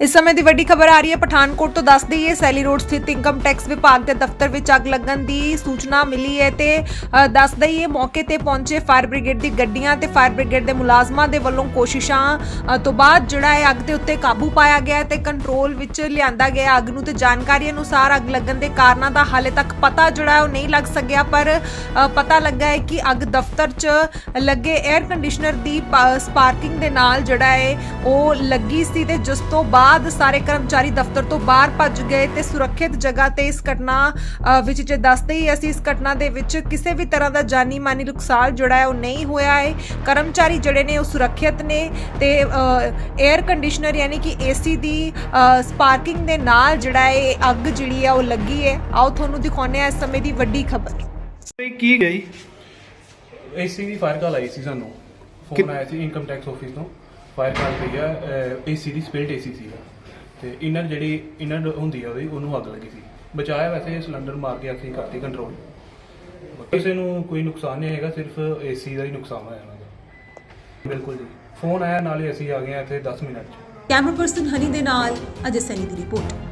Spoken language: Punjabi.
ਇਸ ਸਮੇਂ ਦੀ ਵੱਡੀ ਖਬਰ ਆ ਰਹੀ ਹੈ। ਪਠਾਨਕੋਟ ਤੋਂ ਦੱਸ ਦਈਏ ਸੈਲੀ ਰੋਡ ਸਥਿਤ ਇਨਕਮ ਟੈਕਸ ਵਿਭਾਗ ਦੇ ਦਫ਼ਤਰ ਵਿੱਚ ਅੱਗ ਲੱਗਣ ਦੀ ਸੂਚਨਾ ਮਿਲੀ ਹੈ ਤੇ ਦੱਸ ਦਈਏ ਮੌਕੇ ਤੇ ਪਹੁੰਚੇ ਫਾਇਰ ਬ੍ਰਿਗੇਡ ਦੀ ਗੱਡੀਆਂ ਤੇ ਫਾਇਰ ਬ੍ਰਿਗੇਡ ਦੇ ਮੁਲਾਜ਼ਮਾਂ ਦੇ ਵੱਲੋਂ ਕੋਸ਼ਿਸ਼ਾਂ ਤੋਂ ਬਾਅਦ ਜਿਹੜਾ ਹੈ ਅੱਗ ਦੇ ਉੱਤੇ ਕਾਬੂ ਪਾਇਆ ਗਿਆ ਹੈ ਤੇ ਕੰਟਰੋਲ ਵਿੱਚ ਲਿਆਂਦਾ ਗਿਆ ਅੱਗ ਨੂੰ ਤੇ ਜਾਣਕਾਰੀ ਅਨੁਸਾਰ ਅੱਗ ਲੱਗਣ ਦੇ ਕਾਰਨਾਂ ਦਾ ਹਾਲੇ ਤੱਕ ਪਤਾ ਜਿਹੜਾ ਹੈ ਉਹ ਨਹੀਂ ਲੱਗ ਸਕਿਆ, ਪਰ ਪਤਾ ਲੱਗਾ ਹੈ ਕਿ ਅੱਗ ਦਫ਼ਤਰ 'ਚ ਲੱਗੇ 에ਅਰ ਕੰਡੀਸ਼ਨਰ ਦੀ ਪਾ- ਸਪਾਰਕਿੰਗ ਦੇ ਨਾਲ ਜਿਹੜਾ ਹੈ ਉਹ ਲੱਗੀ ਸੀ ਤੇ ਜਿਸ ਤੋਂ ਬਾਅਦ ਸਾਰੇ ਕਰਮਚਾਰੀ ਦਫ਼ਤਰ ਤੋਂ ਬਾਹਰ ਭੱਜ ਗਏ ਤੇ ਸੁਰੱਖਿਅਤ ਜਗ੍ਹਾ ਤੇ ਇਸ ਘਟਨਾ ਵਿੱਚ ਜੇ ਦੱਸਦੇ ਹੀ ਅਸੀਂ ਇਸ ਘਟਨਾ ਦੇ ਵਿੱਚ ਕਿਸੇ ਵੀ ਤਰ੍ਹਾਂ ਦਾ ਜਾਨੀ ਮਾਨੀ ਨੁਕਸਾਨ ਜਿਹੜਾ ਹੈ ਉਹ ਨਹੀਂ ਹੋਇਆ ਹੈ। ਕਰਮਚਾਰੀ ਜਿਹੜੇ ਨੇ ਉਹ ਸੁਰੱਖਿਅਤ ਨੇ ਤੇ 에ਅਰ ਕੰਡੀਸ਼ਨਰ ਯਾਨੀ ਕਿ ਏਸੀ ਦੀ ਸਪਾਰਕਿੰਗ ਦੇ ਨਾਲ ਜਿਹੜਾ ਹੈ ਇਹ ਅੱਗ ਜਿਹੜੀ ਹੈ ਉਹ ਲੱਗੀ ਹੈ। ਆਓ ਤੁਹਾਨੂੰ ਦਿਖਾਉਂਦੇ ਹਾਂ ਇਸ ਸਮੇਂ ਦੀ ਵੱਡੀ ਖਬਰ। ਇਹ ਕੀ ਗਈ? ਏਸੀ ਦੀ ਫਾਇਰ ਕਾਲ ਆਈ ਸੀ ਸਾਨੂੰ। ਫੋਨ ਆਇਆ ਸੀ ਇਨਕਮ ਟੈਕਸ ਆਫਿਸ ਤੋਂ। ਫਾਇਰ ਕਾਲ ਆ ਏਸੀ ਦੀ ਸਪਿਲਟ ਏਸੀ ਸੀਗਾ ਤੇ ਇਨਰ ਜਿਹੜੀ ਇਨਰ ਹੁੰਦੀ ਆ ਉਹਦੀ, ਉਹਨੂੰ ਅੱਗ ਲੱਗੀ ਸੀ। ਬਚਾਇਆ ਵੈਸੇ ਸਿਲੰਡਰ ਮਾਰ ਕੇ ਅਸੀਂ ਕਰਤੀ ਕੰਟਰੋਲ ਕਿਸੇ ਨੂੰ ਕੋਈ ਨੁਕਸਾਨ ਨਹੀਂ ਹੈਗਾ, ਸਿਰਫ ਏਸੀ ਦਾ ਹੀ ਨੁਕਸਾਨ ਹੋਇਆ ਇਹਨਾਂ ਦਾ। ਬਿਲਕੁਲ ਜੀ। ਫੋਨ ਆਇਆ, ਨਾਲੇ ਅਸੀਂ ਆ ਗਏ ਇੱਥੇ 10 ਮਿੰਟ 'ਚ। ਕੈਮਰਾ ਪਰਸਨ ਹਨੀ ਦੇ ਨਾਲ ਅਜੇ ਸੈਨੀ ਦੀ ਰਿਪੋਰਟ।